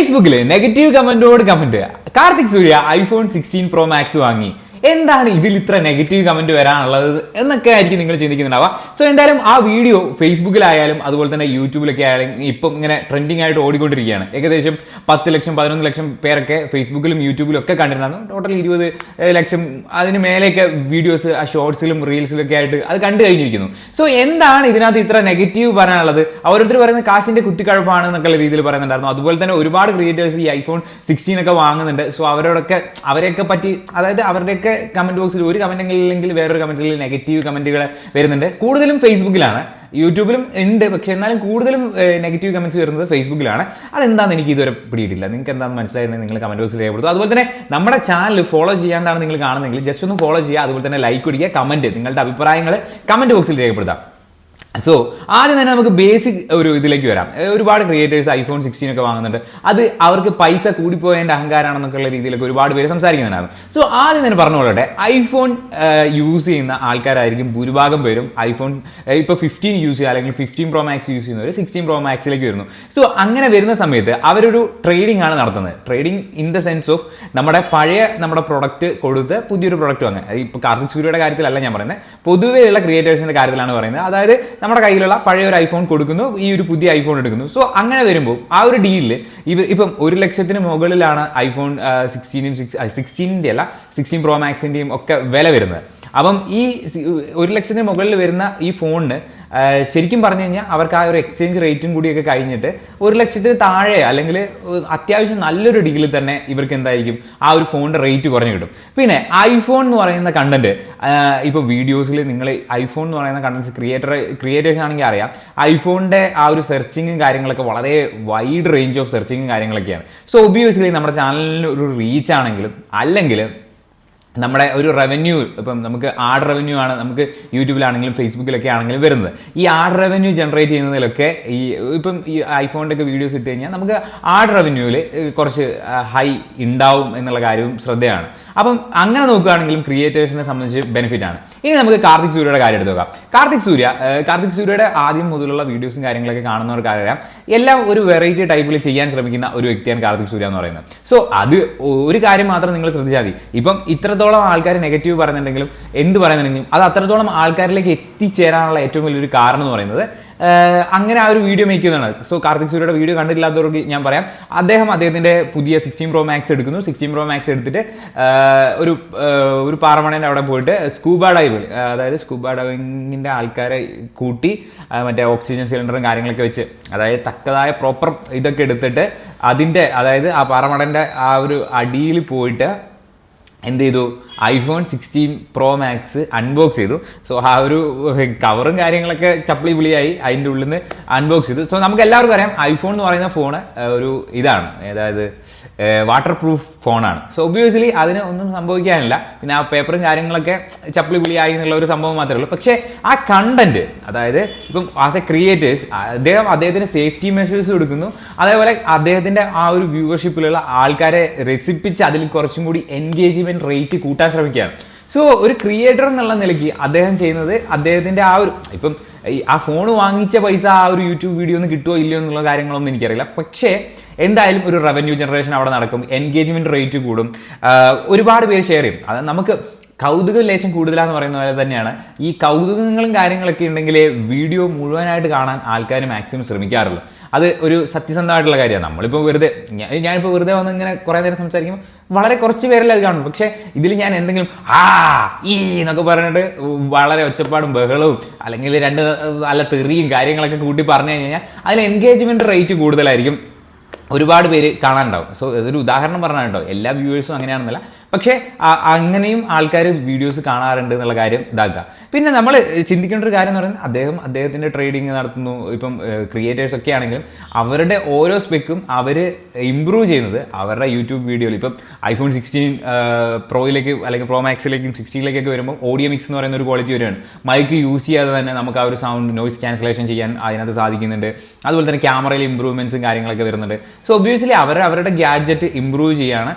ഫേസ്ബുക്കിൽ negative കമന്റോട് comment Karthik Surya iPhone sixteen pro max വാങ്ങി. എന്താണ് ഇതിൽ ഇത്ര നെഗറ്റീവ് കമന്റ് വരാനുള്ളത് എന്നൊക്കെ ആയിരിക്കും നിങ്ങൾ ചിന്തിക്കുന്നുണ്ടാവുക. സോ എന്തായാലും ആ വീഡിയോ ഫേസ്ബുക്കിലായാലും അതുപോലെ തന്നെ യൂട്യൂബിലൊക്കെ ആയാലും ഇപ്പം ഇങ്ങനെ ട്രെൻഡിങ് ആയിട്ട് ഓടിക്കൊണ്ടിരിക്കുകയാണ്. ഏകദേശം പത്ത് ലക്ഷം പതിനൊന്ന് ലക്ഷം പേരൊക്കെ ഫേസ്ബുക്കിലും യൂട്യൂബിലും ഒക്കെ കണ്ടിട്ടുണ്ടായിരുന്നു. ടോട്ടൽ ഇരുപത് ലക്ഷം അതിന് മേലെയൊക്കെ വീഡിയോസ് ആ ഷോർട്സിലും റീൽസിലും ഒക്കെ ആയിട്ട് അത് കണ്ടു കഴിഞ്ഞിരിക്കുന്നു. സോ എന്താണ് ഇതിനകത്ത് ഇത്ര നെഗറ്റീവ് പറയാനുള്ളത്? ഓരോരുത്തർ പറയുന്നത് കാശിന്റെ കുത്തിക്കഴപ്പാണ് എന്നൊക്കെ രീതിയിൽ പറയുന്നുണ്ടായിരുന്നു. അതുപോലെ തന്നെ ഒരുപാട് ക്രിയേറ്റേഴ്സ് ഈ ഐഫോൺ സിക്സ്റ്റീൻ ഒക്കെ വാങ്ങുന്നുണ്ട്. സോ അവരോടൊക്കെ അവരെയൊക്കെ പറ്റി അതായത് അവരുടെയൊക്കെ കമന്റ് ബോക്സിൽ ഒരു കമന്റ് ഇല്ലെങ്കിൽ വേറൊരു കമന്റിൽ നെഗറ്റീവ് കമന്റുകൾ വരുന്നുണ്ട്. കൂടുതലും ഫേസ്ബുക്കിലാണ് യൂട്യൂബിലും ഉണ്ട്. പക്ഷേ എന്നാലും കൂടുതലും നെഗറ്റീവ് കമന്റ്സ് വരുന്നത് ഫേസ്ബുക്കിലാണ് അതെന്താണെന്ന് എനിക്ക് ഇതുവരെ പിടിയിട്ടില്ല. നിങ്ങൾക്ക് എന്താണെന്ന് മനസ്സിലായിരുന്നെങ്കിൽ നിങ്ങൾ കമന്റ് ബോക്സിൽ രേഖപ്പെടുത്തും അതുപോലെ തന്നെ നമ്മുടെ ചാനൽ ഫോളോ ചെയ്യാണ്ടാണ് നിങ്ങൾ കാണുന്നതെങ്കിൽ ജസ്റ്റ് ഒന്ന് ഫോളോ ചെയ്യുക. അതുപോലെ തന്നെ ലൈക്ക് കൊടുക്കുക കമന്റ് നിങ്ങളുടെ അഭിപ്രായങ്ങൾ കമന്റ് ബോക്സിൽ രേഖപ്പെടുത്താം. സോ ആദ്യം തന്നെ നമുക്ക് ബേസിക് ഒരു ഇതിലേക്ക് വരാം. ഒരുപാട് ക്രിയേറ്റേഴ്സ് ഐഫോൺ സിക്സ്റ്റീൻ ഒക്കെ വാങ്ങുന്നുണ്ട്. അത് അവർക്ക് പൈസ കൂടിപ്പോയതിന്റെ അഹങ്കാരമാണെന്നൊക്കെ ഉള്ള രീതിയിലൊക്കെ ഒരുപാട് പേര് സംസാരിക്കുന്നുണ്ടായിരുന്നു. സോ ആദ്യം തന്നെ പറഞ്ഞുകൊള്ളട്ടെ ഐഫോൺ യൂസ് ചെയ്യുന്ന ആൾക്കാരായിരിക്കും ഭൂരിഭാഗം പേരും ഐഫോൺ ഇപ്പോൾ ഫിഫ്റ്റീൻ യൂസ് ചെയ്യുക അല്ലെങ്കിൽ ഫിഫ്റ്റീൻ പ്രോ മാക്സ് യൂസ് ചെയ്യുന്നവർ സിക്സ്റ്റീൻ പ്രോ മാക്സിലേക്ക് വരുന്നു. സോ അങ്ങനെ വരുന്ന സമയത്ത് അവരൊരു ട്രേഡിംഗ് ആണ് നടത്തുന്നത്. Trading in the sense of നമ്മുടെ പഴയ നമ്മുടെ പ്രൊഡക്റ്റ് കൊടുത്ത് പുതിയൊരു പ്രൊഡക്റ്റ് വാങ്ങുക. ഇപ്പോൾ കാർത്തിക് സൂര്യയുടെ കാര്യത്തിലല്ല ഞാൻ പറയുന്നത്. പൊതുവെയുള്ള ക്രിയേറ്റേഴ്സിന്റെ കാര്യത്തിലാണ് പറയുന്നത്. അതായത് നമ്മുടെ കയ്യിലുള്ള പഴയ ഒരു ഐഫോൺ കൊടുക്കുന്നു ഈ ഒരു പുതിയ ഐഫോൺ എടുക്കുന്നു. സോ അങ്ങനെ വരുമ്പോൾ ആ ഒരു ഡീലിൽ ഇവർ ഇപ്പം ഒരു ലക്ഷത്തിന് മുകളിലാണ് ഐഫോൺ സിക്സ്റ്റീനും സിക്സ് സിക്സ്റ്റീനിന്റെ അല്ല സിക്സ്റ്റീൻ പ്രോ മാക്സിന്റെയും ഒക്കെ വില വരുന്നത്. അപ്പം ഈ ഒരു ലക്ഷത്തിന് മുകളിൽ വരുന്ന ഈ ഫോണിന് ശരിക്കും പറഞ്ഞു കഴിഞ്ഞാൽ അവർക്ക് ആ ഒരു എക്സ്ചേഞ്ച് റേറ്റും കൂടിയൊക്കെ കഴിഞ്ഞിട്ട് ഒരു ലക്ഷത്തിന് താഴെ അല്ലെങ്കിൽ അത്യാവശ്യം നല്ലൊരു ഡീലിൽ തന്നെ ഇവർക്ക് എന്തായിരിക്കും? ആ ഒരു ഫോണിന്റെ റേറ്റ് കുറഞ്ഞു കിട്ടും. പിന്നെ ഐഫോൺ എന്ന് പറയുന്ന കണ്ടന്റ് ഇപ്പോൾ വീഡിയോസിൽ നിങ്ങൾ ഐഫോൺ എന്ന് പറയുന്ന കണ്ടന്റ് ക്രിയേറ്റർ ക്രിയേറ്റേഴ്സ് ആണെങ്കിൽ അറിയാം ഐഫോണിന്റെ ആ ഒരു സെർച്ചിങ്ങും കാര്യങ്ങളൊക്കെ വളരെ വൈഡ് റേഞ്ച് ഓഫ് സെർച്ചിങ്ങും കാര്യങ്ങളൊക്കെയാണ്. സോ ഒബിയസ്ലി നമ്മുടെ ചാനലിന് ഒരു റീച്ച് ആണെങ്കിലും അല്ലെങ്കിൽ നമ്മുടെ ഒരു റവന്യൂ ഇപ്പം നമുക്ക് ആഡ് റവന്യൂ ആണ് നമുക്ക് യൂട്യൂബിലാണെങ്കിലും ഫേസ്ബുക്കിലൊക്കെ ആണെങ്കിലും വരുന്നത്. ഈ ആഡ് റവന്യൂ ജനറേറ്റ് ചെയ്യുന്നതിലൊക്കെ ഈ ഇപ്പം ഈ ഐഫോണിന്റെ ഒക്കെ വീഡിയോസ് ഇട്ട് കഴിഞ്ഞാൽ നമുക്ക് ആഡ് റവന്യൂവിൽ കുറച്ച് ഹൈ ഉണ്ടാവും എന്നുള്ള കാര്യവും ശ്രദ്ധയാണ്. അപ്പം അങ്ങനെ നോക്കുകയാണെങ്കിലും ക്രിയേറ്റേഴ്സിനെ സംബന്ധിച്ച് ബെനിഫിറ്റ് ആണ്. ഇനി നമുക്ക് കാർത്തിക് സൂര്യയുടെ കാര്യം എടുത്ത് നോക്കാം. കാർത്തിക് സൂര്യ കാർത്തിക് സൂര്യയുടെ ആദ്യം മുതലുള്ള വീഡിയോസും കാര്യങ്ങളൊക്കെ കാണുന്നവർക്ക് അറിയാം. എല്ലാം ഒരു വെറൈറ്റി ടൈപ്പിൽ ചെയ്യാൻ ശ്രമിക്കുന്ന ഒരു വ്യക്തിയാണ് കാർത്തിക് സൂര്യ എന്ന് പറയുന്നത്. സോ അത് ഒരു കാര്യം മാത്രം നിങ്ങൾ ശ്രദ്ധിച്ചാൽ മതി. ഇപ്പം ഇത്രത്തോളം ആൾക്കാർ നെഗറ്റീവ് പറയുന്നുണ്ടെങ്കിലും എന്ത് പറയുന്നുണ്ടെങ്കിലും അത് അത്രത്തോളം ആൾക്കാരിലേക്ക് എത്തിച്ചേരാനുള്ള ഏറ്റവും വലിയൊരു കാരണം എന്ന് പറയുന്നത്. അങ്ങനെ ആ ഒരു വീഡിയോ മേക്ക് ചെയ്യുന്നതാണ്. സോ കാർത്തിക് സൂര്യയുടെ വീഡിയോ കണ്ടിട്ടില്ലാത്തവർക്ക് ഞാൻ പറയാം. അദ്ദേഹം അദ്ദേഹത്തിന്റെ പുതിയ സിക്സ്റ്റീൻ പ്രോ മാക്സ് എടുക്കുന്നു. സിക്സ്റ്റീൻ പ്രോ മാക്സ് എടുത്തിട്ട് ഒരു ഒരു പാറമണേന്റെ അവിടെ പോയിട്ട് സ്കൂബ ഡൈവ് അതായത് സ്കൂബ ഡൈവിങ്ങിന്റെ ആൾക്കാരെ കൂട്ടി മറ്റേ ഓക്സിജൻ സിലിണ്ടറും കാര്യങ്ങളൊക്കെ വെച്ച് അതായത് തക്കതായ പ്രോപ്പർ ഇതൊക്കെ എടുത്തിട്ട് അതിന്റെ അതായത് ആ പാറമണേന്റെ ആ ഒരു അടിയിൽ പോയിട്ട് എന്ത് ചെയ്തു? IPhone sixteen pro max unbox ചെയ്തു. സോ ആ ഒരു കവറും കാര്യങ്ങളൊക്കെ ചപ്പിളി പുളിയായി അതിന്റെ ഉള്ളിൽ നിന്ന് അൺബോക്സ് ചെയ്തു. സോ നമുക്ക് എല്ലാവർക്കും അറിയാം ഐഫോൺ എന്ന് പറയുന്ന ഫോൺ ഒരു ഇതാണ്. അതായത് വാട്ടർ പ്രൂഫ് ഫോണാണ് സോ ഒബ്വിയസ്ലി അതിന് ഒന്നും സംഭവിക്കാനില്ല. പിന്നെ ആ പേപ്പറും കാര്യങ്ങളൊക്കെ ചപ്പിളി പുളിയായി എന്നുള്ള ഒരു സംഭവം മാത്രമേ ഉള്ളൂ. പക്ഷേ ആ കണ്ടന്റ് അതായത് ഇപ്പം ആസ് എ ക്രിയേറ്റേഴ്സ് അദ്ദേഹം അദ്ദേഹത്തിന് സേഫ്റ്റി മെഷേഴ്സ് എടുക്കുന്നു. അതേപോലെ അദ്ദേഹത്തിന്റെ ആ ഒരു വ്യൂവർഷിപ്പിലുള്ള ആൾക്കാരെ രസിപ്പിച്ച് അതിൽ കുറച്ചും കൂടി എൻഗേജ്മെന്റ് റേറ്റ് കൂട്ടാൻ ശ്രമിക്കുകയാണ്. സോ ഒരു ക്രിയേറ്റർ എന്നുള്ള നിലയ്ക്ക് അദ്ദേഹം ചെയ്യുന്നത് അദ്ദേഹത്തിന്റെ ആ ഒരു ഇപ്പം ആ ഫോൺ വാങ്ങിച്ച പൈസ ആ ഒരു യൂട്യൂബ് വീഡിയോ ഒന്ന് കിട്ടുമോ ഇല്ലയോ എന്നുള്ള കാര്യങ്ങളൊന്നും എനിക്കറിയില്ല. പക്ഷേ എന്തായാലും ഒരു റവന്യൂ ജനറേഷൻ അവിടെ നടക്കും. എൻഗേജ്മെന്റ് റേറ്റ് കൂടും. ഒരുപാട് പേര് ഷെയർ ചെയ്യും. അത് നമുക്ക് കൗതുക ലേശം കൂടുതലാന്ന് പറയുന്ന പോലെ തന്നെയാണ്. ഈ കൗതുകങ്ങളും കാര്യങ്ങളൊക്കെ ഉണ്ടെങ്കിൽ വീഡിയോ മുഴുവനായിട്ട് കാണാൻ ആൾക്കാർ മാക്സിമം ശ്രമിക്കാറുള്ളൂ. അത് ഒരു സത്യസന്ധമായിട്ടുള്ള കാര്യമാണ്. നമ്മളിപ്പോൾ വെറുതെ ഞാനിപ്പോൾ വെറുതെ വന്ന് ഇങ്ങനെ കുറേ നേരം സംസാരിക്കുമ്പോൾ വളരെ കുറച്ച് പേരല്ലേ അത് കാണുള്ളൂ. പക്ഷേ ഇതിൽ ഞാൻ എന്തെങ്കിലും ആ ഈ എന്നൊക്കെ പറഞ്ഞിട്ട് വളരെ ഒച്ചപ്പാടും ബഹളവും അല്ലെങ്കിൽ രണ്ട് നല്ല തെറിയും കാര്യങ്ങളൊക്കെ കൂട്ടി പറഞ്ഞു കഴിഞ്ഞാൽ അതിൽ എൻഗേജ്മെന്റ് റേറ്റ് കൂടുതലായിരിക്കും. ഒരുപാട് പേര് കാണാനുണ്ടാവും. സോ ഇതൊരു ഉദാഹരണം പറഞ്ഞാൽ ഉണ്ടാവും എല്ലാ വ്യൂവേഴ്സും അങ്ങനെയാണെന്നല്ല. പക്ഷേ അങ്ങനെയും ആൾക്കാർ വീഡിയോസ് കാണാറുണ്ട് എന്നുള്ള കാര്യം ഇതാക്കുക. പിന്നെ നമ്മൾ ചിന്തിക്കേണ്ട ഒരു കാര്യം എന്ന് പറയുന്നത് അദ്ദേഹം അദ്ദേഹത്തിന്റെ ട്രേഡിങ് നടത്തുന്നു. ഇപ്പം ക്രിയേറ്റേഴ്സ് ഒക്കെ ആണെങ്കിലും അവരുടെ ഓരോ സ്പെക്കും അവർ ഇമ്പ്രൂവ് ചെയ്യുന്നത് അവരുടെ യൂട്യൂബ് വീഡിയോയിൽ ഇപ്പം ഐഫോൺ സിക്സ്റ്റീൻ പ്രോയിലേക്ക് അല്ലെങ്കിൽ പ്രോ മാക്സിലേക്കും സിക്സ്റ്റീനിലേക്കൊക്കെ വരുമ്പോൾ ഓഡിയോ മിക്സ് എന്ന് പറയുന്ന ഒരു ക്വാളിറ്റി വരികയാണ്. മൈക്ക് യൂസ് ചെയ്യാതെ തന്നെ നമുക്ക് ആ ഒരു സൗണ്ട് നോയ്സ് ക്യാൻസലേഷൻ ചെയ്യാൻ അതിനകത്ത് സാധിക്കുന്നുണ്ട്. അതുപോലെ തന്നെ ക്യാമറയിൽ ഇമ്പ്രൂവ്മെന്റ്സും കാര്യങ്ങളൊക്കെ വരുന്നുണ്ട്. സോ ഒബ്വിയസ്ലി അവർ അവരുടെ ഗാഡ്ജറ്റ് ഇമ്പ്രൂവ് ചെയ്യാണ്.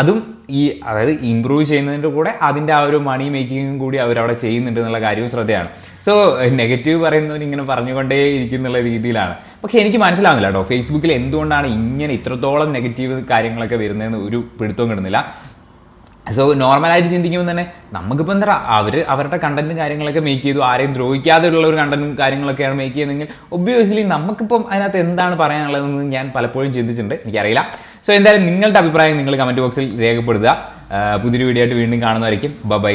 അതും ഈ അതായത് ഇമ്പ്രൂവ് ചെയ്യുന്നതിന്റെ കൂടെ അതിന്റെ ആ ഒരു മണി മേക്കിങ്ങും കൂടി അവരവിടെ ചെയ്യുന്നുണ്ട് എന്നുള്ള കാര്യവും ശ്രദ്ധയാണ്. സോ നെഗറ്റീവ് പറയുന്നവർ ഇങ്ങനെ പറഞ്ഞുകൊണ്ടേ ഇരിക്കുന്നുള്ള രീതിയിലാണ്. പക്ഷെ എനിക്ക് മനസ്സിലാവുന്നില്ല കേട്ടോ. ഫേസ്ബുക്കിൽ എന്തുകൊണ്ടാണ് ഇങ്ങനെ ഇത്രത്തോളം നെഗറ്റീവ് കാര്യങ്ങളൊക്കെ വരുന്നതെന്ന് ഒരു പിടുത്തവും കിട്ടുന്നില്ല. സോ നോർമലായിട്ട് ചിന്തിക്കുമ്പോൾ തന്നെ നമുക്കിപ്പോൾ എന്താ അവർ അവരുടെ കണ്ടന്റും കാര്യങ്ങളൊക്കെ മേക്ക് ചെയ്തു ആരെയും ദ്രോഹിക്കാതെ ഉള്ള ഒരു കണ്ടന്റും കാര്യങ്ങളൊക്കെയാണ് മേക്ക് ചെയ്യുന്നതെങ്കിൽ ഒബ്വിയസ്ലി നമുക്കിപ്പം അതിനകത്ത് എന്താണ് പറയാനുള്ളതെന്ന് ഞാൻ പലപ്പോഴും ചിന്തിച്ചിട്ടുണ്ട്. എനിക്കറിയില്ല. സോ എന്തായാലും നിങ്ങളുടെ അഭിപ്രായം നിങ്ങൾ കമന്റ് ബോക്സിൽ രേഖപ്പെടുത്തുക. പുതിയൊരു വീഡിയോ ആയിട്ട് വീണ്ടും കാണുന്നതായിരിക്കും ബൈ